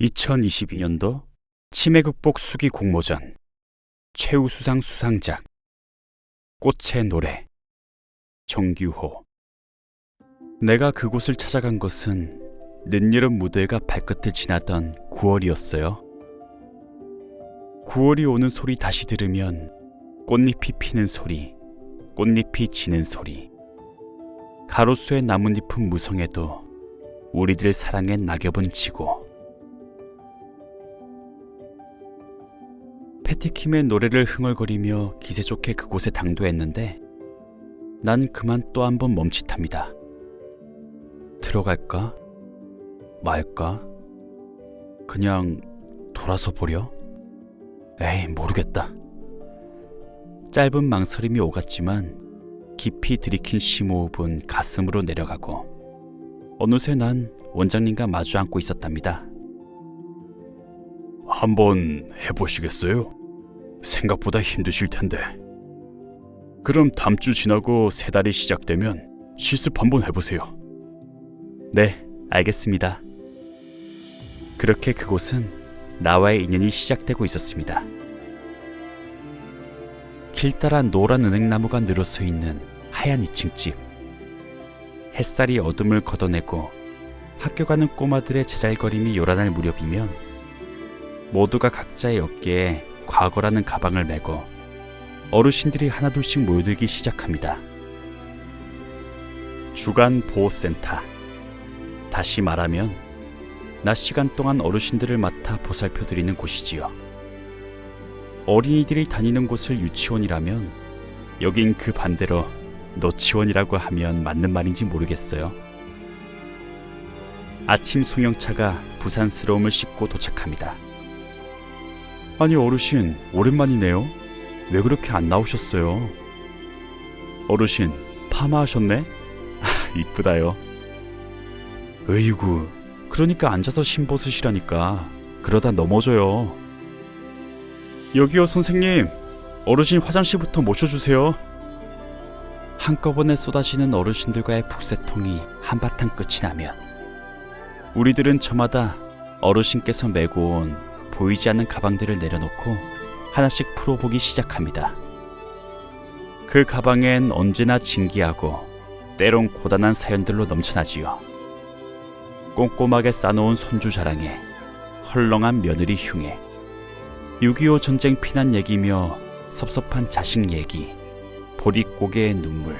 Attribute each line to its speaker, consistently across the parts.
Speaker 1: 2022년도 치매 극복 수기 공모전 최우수상 수상작 꽃의 노래 정규호 내가 그곳을 찾아간 것은 늦여름 무더위가 발끝을 지나던 9월이었어요. 9월이 오는 소리 다시 들으면 꽃잎이 피는 소리, 꽃잎이 지는 소리. 가로수의 나뭇잎은 무성해도 우리들 사랑의 낙엽은 지고 패티킴의 노래를 흥얼거리며 기세 좋게 그곳에 당도했는데 난 그만 또 한 번 멈칫합니다. 들어갈까? 말까? 그냥 돌아서 보려? 에이, 모르겠다. 짧은 망설임이 오갔지만 깊이 들이킨 심호흡은 가슴으로 내려가고 어느새 난 원장님과 마주 앉고 있었답니다. 한번 해보시겠어요? 생각보다 힘드실 텐데. 그럼 다음 주 지나고 세 달이 시작되면 실습 한번 해보세요. 네, 알겠습니다. 그렇게 그곳은 나와의 인연이 시작되고 있었습니다. 길 따라 노란 은행나무가 늘어서 있는 하얀 2층 집. 햇살이 어둠을 걷어내고 학교 가는 꼬마들의 제잘거림이 요란할 무렵이면 모두가 각자의 어깨에 과거라는 가방을 메고 어르신들이 하나둘씩 모여들기 시작합니다. 주간 보호센터. 다시 말하면 낮 시간 동안 어르신들을 맡아 보살펴 드리는 곳이지요. 어린이들이 다니는 곳을 유치원이라면 여긴 그 반대로 노치원이라고 하면 맞는 말인지 모르겠어요. 아침 송영차가 부산스러움을 싣고 도착합니다. 아니 어르신 오랜만이네요. 왜 그렇게 안 나오셨어요? 어르신 파마하셨네? 아, 이쁘다요. 으이구 그러니까 앉아서 신 벗으시라니까 그러다 넘어져요. 여기요 선생님 어르신 화장실부터 모셔주세요. 한꺼번에 쏟아지는 어르신들과의 북새통이 한바탕 끝이 나면 우리들은 저마다 어르신께서 메고 온 보이지 않는 가방들을 내려놓고 하나씩 풀어보기 시작합니다. 그 가방엔 언제나 진기하고 때론 고단한 사연들로 넘쳐나지요. 꼼꼼하게 싸놓은 손주 자랑에 헐렁한 며느리 흉에 6.25 전쟁 피난 얘기며 섭섭한 자식 얘기 보릿고개의 눈물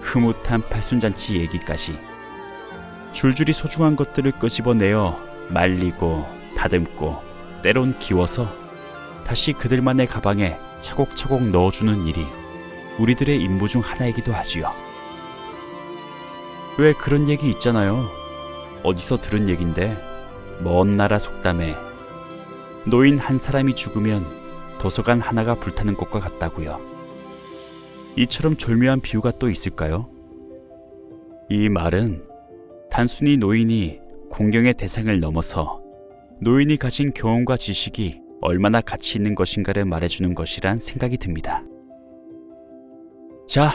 Speaker 1: 흐뭇한 팔순잔치 얘기까지 줄줄이 소중한 것들을 끄집어내어 말리고 다듬고 때론 기워서 다시 그들만의 가방에 차곡차곡 넣어주는 일이 우리들의 임무 중 하나이기도 하지요. 왜 그런 얘기 있잖아요. 어디서 들은 얘긴데 먼 나라 속담에 노인 한 사람이 죽으면 도서관 하나가 불타는 것과 같다고요. 이처럼 졸묘한 비유가 또 있을까요? 이 말은 단순히 노인이 공경의 대상을 넘어서 노인이 가진 경험과 지식이 얼마나 가치 있는 것인가를 말해주는 것이란 생각이 듭니다. 자,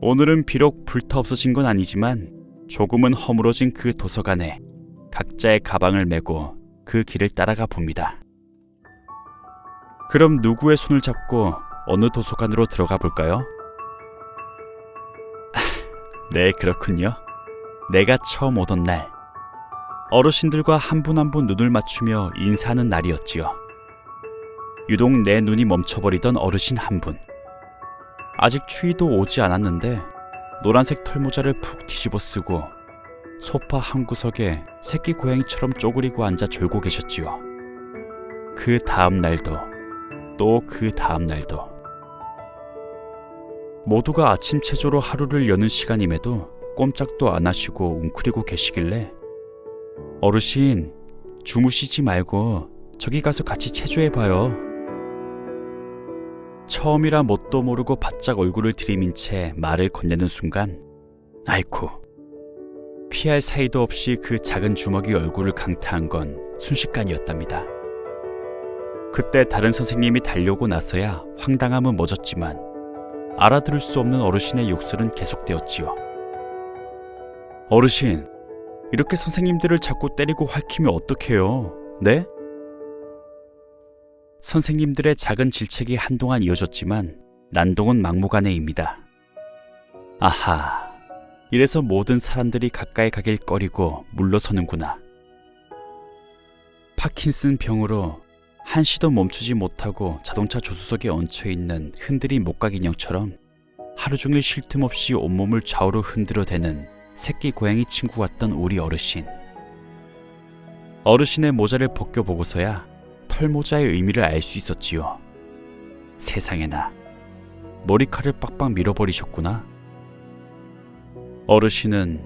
Speaker 1: 오늘은 비록 불타 없어진 건 아니지만 조금은 허물어진 그 도서관에 각자의 가방을 메고 그 길을 따라가 봅니다. 그럼 누구의 손을 잡고 어느 도서관으로 들어가 볼까요? 네, 그렇군요. 내가 처음 오던 날, 어르신들과 한 분 한 분 눈을 맞추며 인사하는 날이었지요. 유독 내 눈이 멈춰버리던 어르신 한 분. 아직 추위도 오지 않았는데 노란색 털모자를 푹 뒤집어 쓰고 소파 한 구석에 새끼 고양이처럼 쪼그리고 앉아 졸고 계셨지요. 그 다음 날도 또 그 다음 날도 모두가 아침 체조로 하루를 여는 시간임에도 꼼짝도 안 하시고 웅크리고 계시길래 어르신 주무시지 말고 저기 가서 같이 체조해 봐요. 처음이라 뭣도 모르고 바짝 얼굴을 들이민 채 말을 건네는 순간 아이쿠 피할 사이도 없이 그 작은 주먹이 얼굴을 강타한 건 순식간이었답니다. 그때 다른 선생님이 달려오고 나서야 황당함은 멎었지만 알아들을 수 없는 어르신의 욕설은 계속되었지요. 어르신, 이렇게 선생님들을 자꾸 때리고 핥히면 어떡해요? 네? 선생님들의 작은 질책이 한동안 이어졌지만 난동은 막무가내입니다. 아하, 이래서 모든 사람들이 가까이 가길 꺼리고 물러서는구나. 파킨슨 병으로 한시도 멈추지 못하고 자동차 조수석에 얹혀 있는 흔들린 목각 인형처럼 하루 종일 쉴 틈 없이 온몸을 좌우로 흔들어 대는 새끼 고양이 친구 같던 우리 어르신. 어르신의 모자를 벗겨보고서야 털모자의 의미를 알 수 있었지요. 세상에나 머리칼을 빡빡 밀어버리셨구나. 어르신은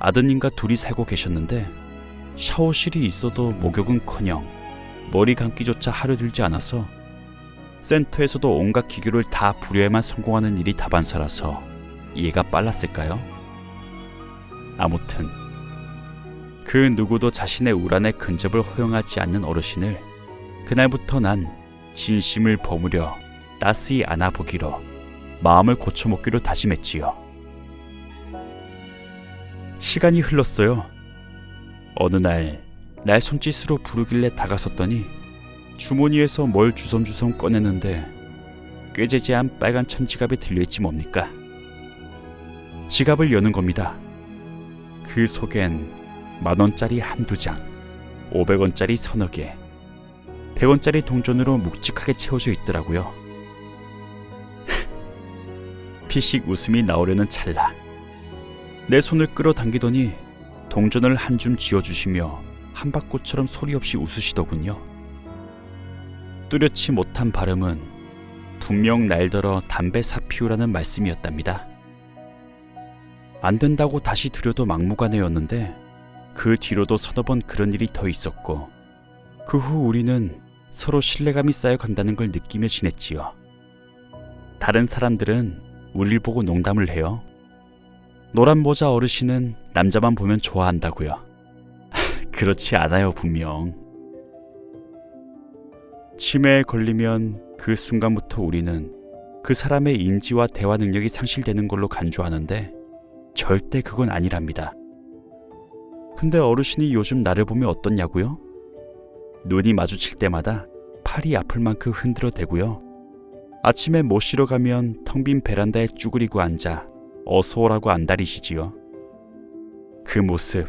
Speaker 1: 아드님과 둘이 살고 계셨는데 샤워실이 있어도 목욕은커녕 머리 감기조차 하루 들지 않아서 센터에서도 온갖 기교를 다 부려야만 성공하는 일이 다반사라서 이해가 빨랐을까요? 아무튼 그 누구도 자신의 우란의 근접을 허용하지 않는 어르신을 그날부터 난 진심을 버무려 따스히 안아보기로 마음을 고쳐먹기로 다짐했지요. 시간이 흘렀어요. 어느 날, 날 손짓으로 부르길래 다가섰더니 주머니에서 뭘 주섬주섬 꺼내는데 꾀재재한 빨간 천지갑이 들려있지 뭡니까? 지갑을 여는 겁니다. 그 속엔 만원짜리 한두 장, 오백 원짜리 서너 개, 백 원짜리 동전으로 묵직하게 채워져 있더라고요. 피식 웃음이 나오려는 찰나 내 손을 끌어당기더니 동전을 한 줌 쥐어주시며 한박꽃처럼 소리 없이 웃으시더군요. 뚜렷이 못한 발음은 분명 날더러 담배 사피우라는 말씀이었답니다. 안 된다고 다시 드려도 막무가내였는데 그 뒤로도 서너 번 그런 일이 더 있었고 그 후 우리는 서로 신뢰감이 쌓여간다는 걸 느끼며 지냈지요. 다른 사람들은 우릴 보고 농담을 해요. 노란 모자 어르신은 남자만 보면 좋아한다고요. 그렇지 않아요, 분명. 치매에 걸리면 그 순간부터 우리는 그 사람의 인지와 대화 능력이 상실되는 걸로 간주하는데 절대 그건 아니랍니다. 근데 어르신이 요즘 나를 보면 어떻냐고요? 눈이 마주칠 때마다 팔이 아플 만큼 흔들어 대고요. 아침에 못 쉬러 가면 텅 빈 베란다에 쭈그리고 앉아 어서 오라고 안달이시지요. 그 모습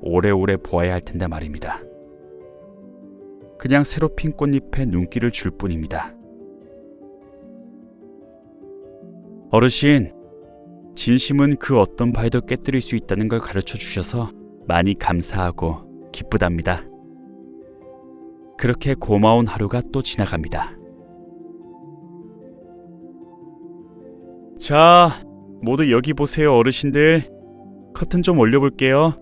Speaker 1: 오래오래 보아야 할 텐데 말입니다. 그냥 새로 핀 꽃잎에 눈길을 줄 뿐입니다. 어르신, 진심은 그 어떤 바에도 깨뜨릴 수 있다는 걸 가르쳐 주셔서 많이 감사하고 기쁘답니다. 그렇게 고마운 하루가 또 지나갑니다. 자, 모두 여기 보세요, 어르신들. 커튼 좀 올려볼게요.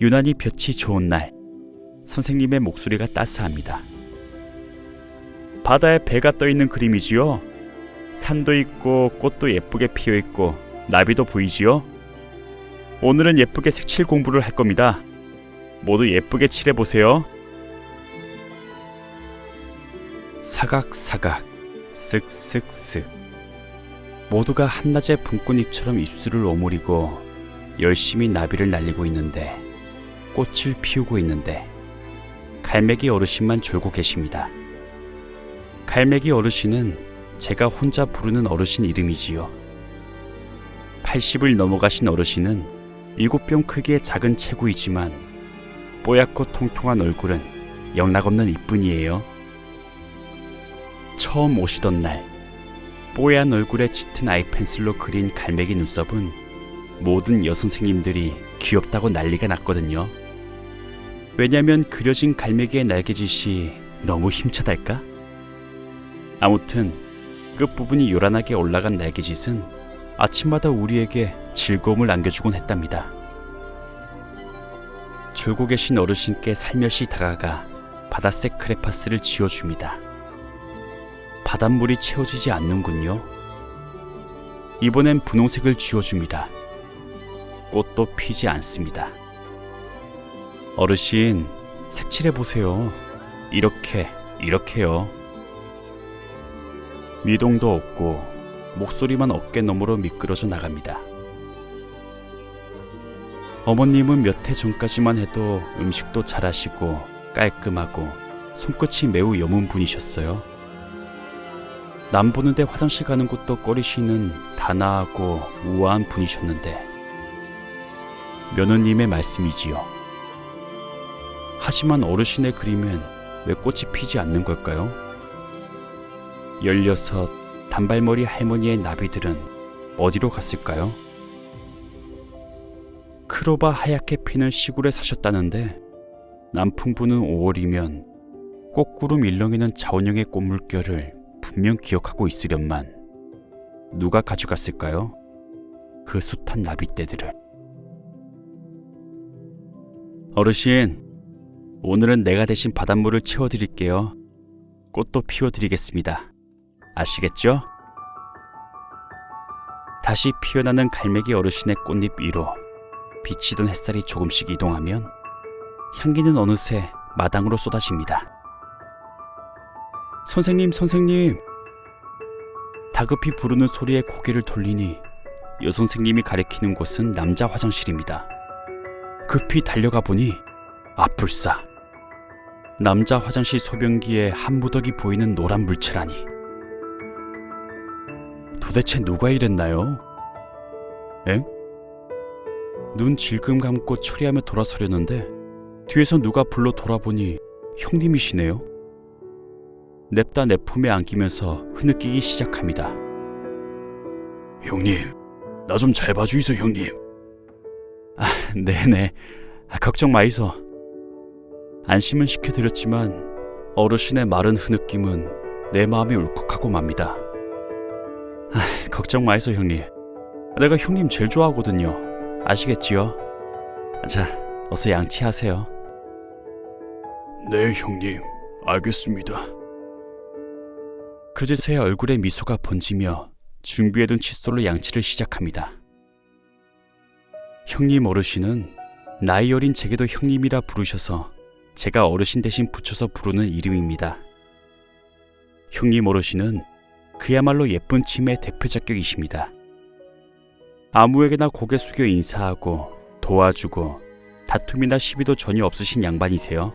Speaker 1: 유난히 볕이 좋은 날, 선생님의 목소리가 따스합니다. 바다에 배가 떠 있는 그림이지요. 산도 있고 꽃도 예쁘게 피어 있고 나비도 보이지요. 오늘은 예쁘게 색칠 공부를 할 겁니다. 모두 예쁘게 칠해 보세요. 사각사각, 쓱쓱쓱. 모두가 한낮의 붕꽃잎처럼 입술을 오므리고 열심히 나비를 날리고 있는데 꽃을 피우고 있는데 갈매기 어르신만 졸고 계십니다. 갈매기 어르신은 제가 혼자 부르는 어르신 이름이지요. 80을 넘어가신 어르신은 일곱 병 크기의 작은 체구이지만 뽀얗고 통통한 얼굴은 영락없는 이쁜이에요. 처음 오시던 날 뽀얀 얼굴에 짙은 아이펜슬로 그린 갈매기 눈썹은 모든 여선생님들이 귀엽다고 난리가 났거든요. 왜냐면 그려진 갈매기의 날개짓이 너무 힘차달까? 아무튼 끝부분이 요란하게 올라간 날개짓은 아침마다 우리에게 즐거움을 안겨주곤 했답니다. 졸고 계신 어르신께 살며시 다가가 바다색 크레파스를 지어줍니다. 바닷물이 채워지지 않는군요. 이번엔 분홍색을 지어줍니다. 꽃도 피지 않습니다. 어르신, 색칠해 보세요. 이렇게, 이렇게요. 미동도 없고 목소리만 어깨 너머로 미끄러져 나갑니다. 어머님은 몇 해 전까지만 해도 음식도 잘하시고 깔끔하고 손끝이 매우 여문 분이셨어요. 남 보는데 화장실 가는 것도 꺼리시는 단아하고 우아한 분이셨는데 며느님의 말씀이지요. 하지만 어르신의 그림엔 왜 꽃이 피지 않는 걸까요? 열여섯 단발머리 할머니의 나비들은 어디로 갔을까요? 크로바 하얗게 피는 시골에 사셨다는데 남풍부는 5월이면 꽃구름 일렁이는 자원형의 꽃물결을 분명 기억하고 있으련만 누가 가져갔을까요? 그 숱한 나비떼들을 어르신 오늘은 내가 대신 바닷물을 채워드릴게요 꽃도 피워드리겠습니다 아시겠죠? 다시 피어나는 갈매기 어르신의 꽃잎 위로 비치던 햇살이 조금씩 이동하면 향기는 어느새 마당으로 쏟아집니다. 선생님, 선생님. 다급히 부르는 소리에 고개를 돌리니 여선생님이 가리키는 곳은 남자 화장실입니다. 급히 달려가 보니 아뿔싸. 남자 화장실 소변기에 한 무더기 보이는 노란 물체라니. 도대체 누가 이랬나요? 엥? 눈 질끔 감고 처리하며 돌아서려는데 뒤에서 누가 불러 돌아보니 형님이시네요. 냅다 내 품에 안기면서 흐느끼기 시작합니다. 형님, 나 좀 잘 봐주이소 형님. 아, 네네. 아, 걱정 마이소. 안심은 시켜드렸지만 어르신의 마른 흐느낌은 내 마음이 울컥하고 맙니다. 아, 걱정 마이소 형님. 내가 형님 제일 좋아하거든요. 아시겠지요? 자, 어서 양치하세요. 네, 형님. 알겠습니다. 그제서야 얼굴에 미소가 번지며 준비해둔 칫솔로 양치를 시작합니다. 형님 어르신은 나이 어린 제게도 형님이라 부르셔서 제가 어르신 대신 붙여서 부르는 이름입니다. 형님 어르신은 그야말로 예쁜 치매의 대표작격이십니다. 아무에게나 고개 숙여 인사하고 도와주고 다툼이나 시비도 전혀 없으신 양반이세요.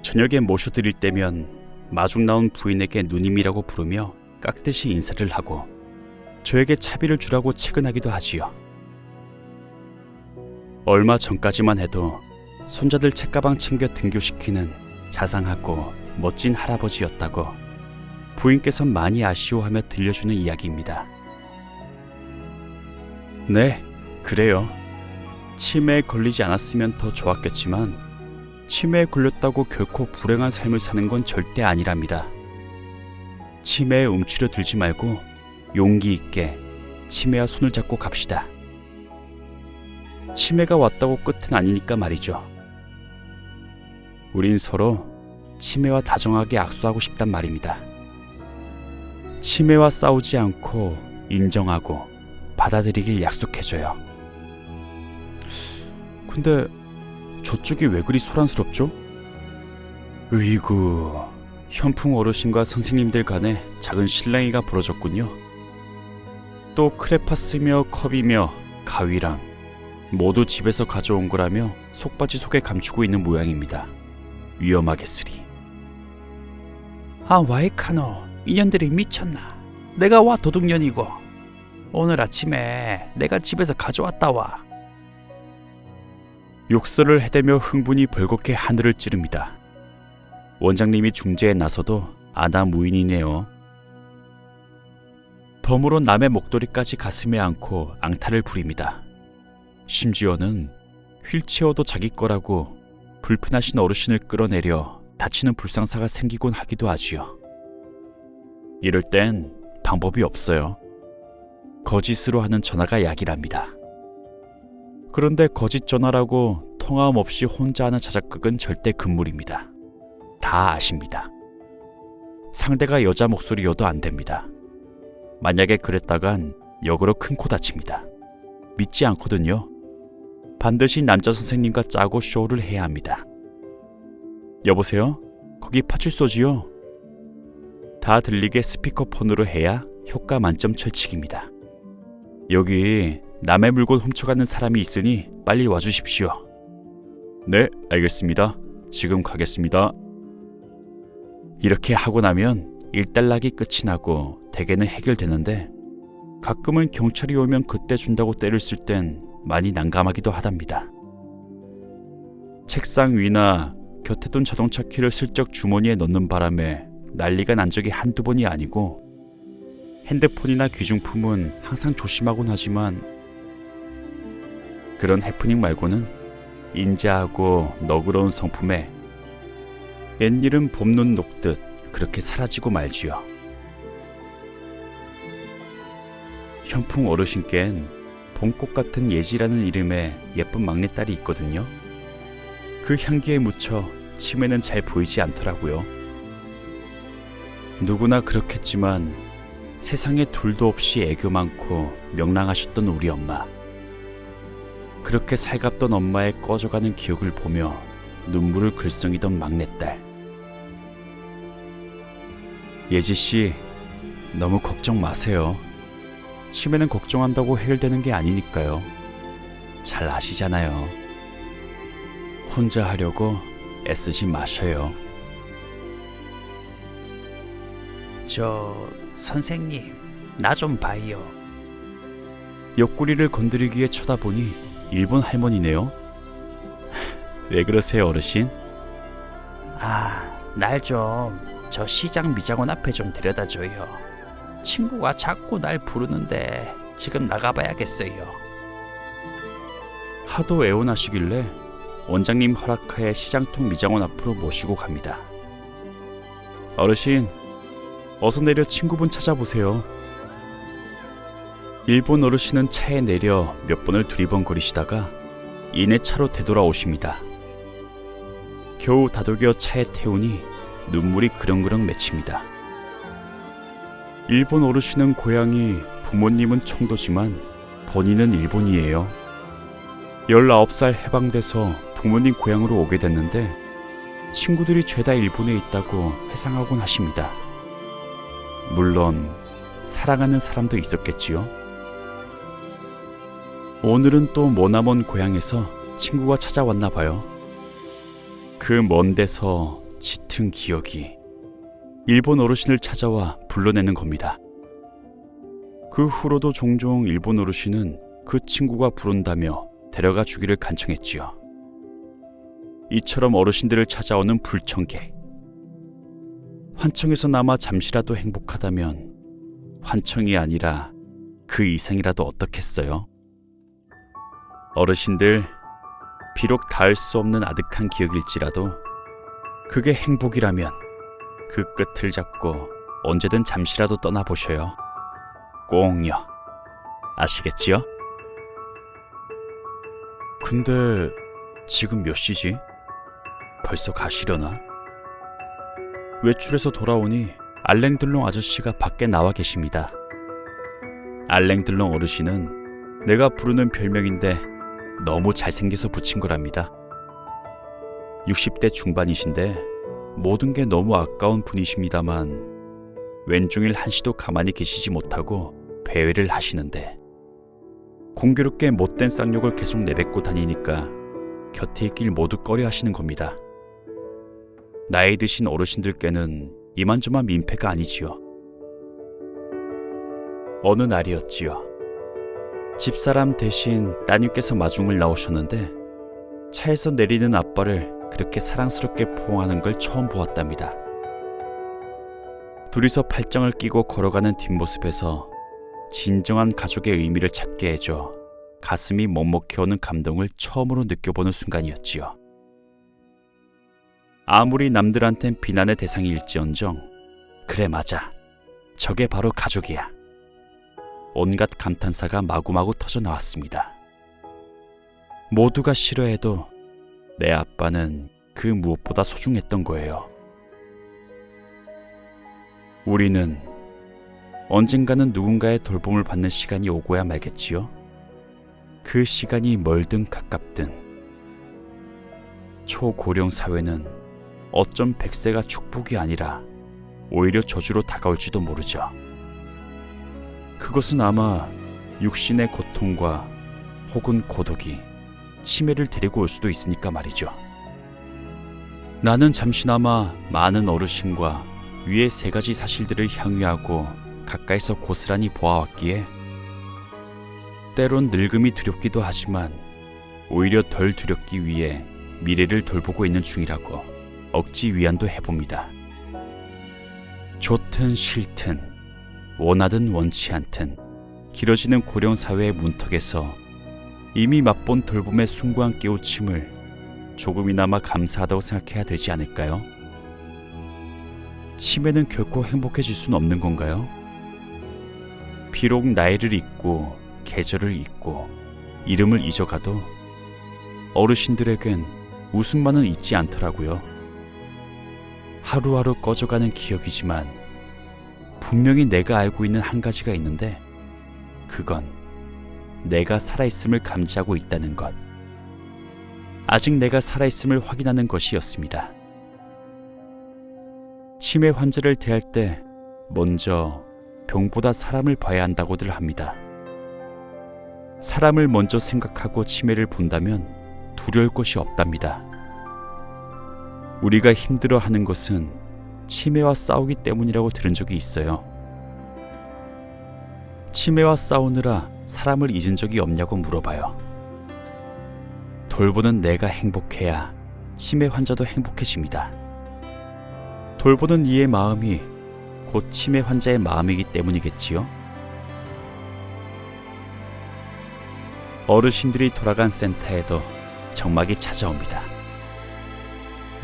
Speaker 1: 저녁에 모셔드릴 때면 마중 나온 부인에게 누님이라고 부르며 깍듯이 인사를 하고 저에게 차비를 주라고 채근하기도 하지요. 얼마 전까지만 해도 손자들 책가방 챙겨 등교시키는 자상하고 멋진 할아버지였다고 부인께서 많이 아쉬워하며 들려주는 이야기입니다. 네, 그래요. 치매에 걸리지 않았으면 더 좋았겠지만 치매에 걸렸다고 결코 불행한 삶을 사는 건 절대 아니랍니다. 치매에 움츠려 들지 말고 용기 있게 치매와 손을 잡고 갑시다. 치매가 왔다고 끝은 아니니까 말이죠. 우린 서로 치매와 다정하게 악수하고 싶단 말입니다. 치매와 싸우지 않고 인정하고 받아들이길 약속해줘요. 근데 저쪽이 왜 그리 소란스럽죠? 으이구, 현풍 어르신과 선생님들 간에 작은 실랑이가 벌어졌군요. 또 크레파스며 컵이며 가위랑 모두 집에서 가져온 거라며 속바지 속에 감추고 있는 모양입니다. 위험하겠으리.
Speaker 2: 아 와이카노 인연들이 미쳤나 내가 와 도둑년이고 오늘 아침에 내가 집에서 가져왔다 와
Speaker 1: 욕설을 해대며 흥분이 벌겋게 하늘을 찌릅니다. 원장님이 중재에 나서도 아나 무인이네요. 덤으로 남의 목도리까지 가슴에 안고 앙탈을 부립니다. 심지어는 휠체어도 자기 거라고 불편하신 어르신을 끌어내려 다치는 불상사가 생기곤 하기도 하지요. 이럴 땐 방법이 없어요. 거짓으로 하는 전화가 약이랍니다. 그런데 거짓 전화라고 통화음 없이 혼자 하는 자작극은 절대 금물입니다. 다 아십니다. 상대가 여자 목소리여도 안 됩니다. 만약에 그랬다간 역으로 큰 코 다칩니다. 믿지 않거든요. 반드시 남자 선생님과 짜고 쇼를 해야 합니다. 여보세요? 거기 파출소지요? 다 들리게 스피커폰으로 해야 효과 만점 철칙입니다. 여기 남의 물건 훔쳐가는 사람이 있으니 빨리 와주십시오. 네, 알겠습니다. 지금 가겠습니다. 이렇게 하고 나면 일단락이 끝이 나고 대개는 해결되는데 가끔은 경찰이 오면 그때 준다고 때를 쓸 땐 많이 난감하기도 하답니다. 책상 위나 곁에 둔 자동차 키를 슬쩍 주머니에 넣는 바람에 난리가 난 적이 한두 번이 아니고 핸드폰이나 귀중품은 항상 조심하곤 하지만 그런 해프닝 말고는 인자하고 너그러운 성품에 옛일은 봄눈 녹듯 그렇게 사라지고 말지요. 현풍 어르신께는 봄꽃 같은 예지라는 이름의 예쁜 막내딸이 있거든요. 그 향기에 묻혀 치매는 잘 보이지 않더라고요. 누구나 그렇겠지만 세상에 둘도 없이 애교 많고 명랑하셨던 우리 엄마. 그렇게 살갑던 엄마의 꺼져가는 기억을 보며 눈물을 글썽이던 막내딸. 예지 씨, 너무 걱정 마세요. 치매는 걱정한다고 해결되는 게 아니니까요. 잘 아시잖아요. 혼자 하려고 애쓰지 마셔요.
Speaker 2: 저 선생님 나 좀 봐요.
Speaker 1: 옆구리를 건드리기에 쳐다보니 일본 할머니네요. 왜 그러세요, 어르신?
Speaker 2: 아, 날 좀 저 시장 미장원 앞에 좀 데려다 줘요. 친구가 자꾸 날 부르는데 지금 나가봐야겠어요.
Speaker 1: 하도 애원하시길래 원장님 허락하에 시장통 미장원 앞으로 모시고 갑니다. 어르신, 어서 내려 친구분 찾아보세요. 일본 어르신은 차에 내려 몇 번을 두리번거리시다가 이내 차로 되돌아오십니다. 겨우 다독여 차에 태우니 눈물이 그렁그렁 맺힙니다. 일본 어르신은 고향이 부모님은 청도지만 본인은 일본이에요. 19살 해방돼서 부모님 고향으로 오게 됐는데 친구들이 죄다 일본에 있다고 회상하곤 하십니다. 물론 사랑하는 사람도 있었겠지요. 오늘은 또 머나먼 고향에서 친구가 찾아왔나 봐요. 그 먼 데서 짙은 기억이 일본 어르신을 찾아와 불러내는 겁니다. 그 후로도 종종 일본 어르신은 그 친구가 부른다며 데려가 주기를 간청했지요. 이처럼 어르신들을 찾아오는 불청객. 환청에서나마 잠시라도 행복하다면 환청이 아니라 그 이상이라도 어떻겠어요? 어르신들, 비록 닿을 수 없는 아득한 기억일지라도 그게 행복이라면 그 끝을 잡고 언제든 잠시라도 떠나보셔요. 꼭요. 아시겠지요? 근데 지금 몇 시지? 벌써 가시려나? 외출해서 돌아오니 알랭들롱 아저씨가 밖에 나와 계십니다. 알랭들롱 어르신은 내가 부르는 별명인데 너무 잘생겨서 붙인 거랍니다. 60대 중반이신데 모든 게 너무 아까운 분이십니다만 왼종일 한시도 가만히 계시지 못하고 배회를 하시는데 공교롭게 못된 쌍욕을 계속 내뱉고 다니니까 곁에 있길 모두 꺼려 하시는 겁니다. 나이 드신 어르신들께는 이만저만 민폐가 아니지요. 어느 날이었지요. 집사람 대신 따님께서 마중을 나오셨는데 차에서 내리는 아빠를 그렇게 사랑스럽게 포옹하는 걸 처음 보았답니다. 둘이서 팔짱을 끼고 걸어가는 뒷모습에서 진정한 가족의 의미를 찾게 해줘 가슴이 먹먹해오는 감동을 처음으로 느껴보는 순간이었지요. 아무리 남들한텐 비난의 대상일지언정 그래 맞아 저게 바로 가족이야. 온갖 감탄사가 마구마구 터져 나왔습니다. 모두가 싫어해도 내 아빠는 그 무엇보다 소중했던 거예요. 우리는 언젠가는 누군가의 돌봄을 받는 시간이 오고야 말겠지요. 그 시간이 멀든 가깝든 초고령 사회는 어쩜 백세가 축복이 아니라 오히려 저주로 다가올지도 모르죠. 그것은 아마 육신의 고통과 혹은 고독이 치매를 데리고 올 수도 있으니까 말이죠. 나는 잠시나마 많은 어르신과 위의 세 가지 사실들을 향유하고 가까이서 고스란히 보아왔기에 때론 늙음이 두렵기도 하지만 오히려 덜 두렵기 위해 미래를 돌보고 있는 중이라고 억지 위안도 해봅니다. 좋든 싫든 원하든 원치 않든 길어지는 고령 사회의 문턱에서 이미 맛본 돌봄의 숭고한 깨우침을 조금이나마 감사하다고 생각해야 되지 않을까요? 치매는 결코 행복해질 순 없는 건가요? 비록 나이를 잊고 계절을 잊고 이름을 잊어가도 어르신들에겐 웃음만은 잊지 않더라고요. 하루하루 꺼져가는 기억이지만 분명히 내가 알고 있는 한 가지가 있는데 그건 내가 살아있음을 감지하고 있다는 것. 아직 내가 살아있음을 확인하는 것이었습니다. 치매 환자를 대할 때 먼저 병보다 사람을 봐야 한다고들 합니다. 사람을 먼저 생각하고 치매를 본다면 두려울 것이 없답니다. 우리가 힘들어 하는 것은 치매와 싸우기 때문이라고 들은 적이 있어요. 치매와 싸우느라 사람을 잊은 적이 없냐고 물어봐요. 돌보는 내가 행복해야 치매 환자도 행복해집니다. 돌보는 이의 마음이 곧 치매 환자의 마음이기 때문이겠지요. 어르신들이 돌아간 센터에도 정막이 찾아옵니다.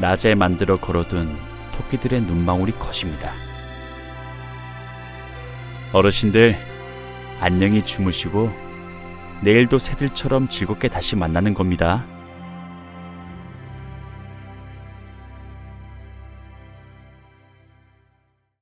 Speaker 1: 낮에 만들어 걸어둔 토끼들의 눈망울이 컷입니다. 어르신들, 안녕히 주무시고 내일도 새들처럼 즐겁게 다시 만나는 겁니다.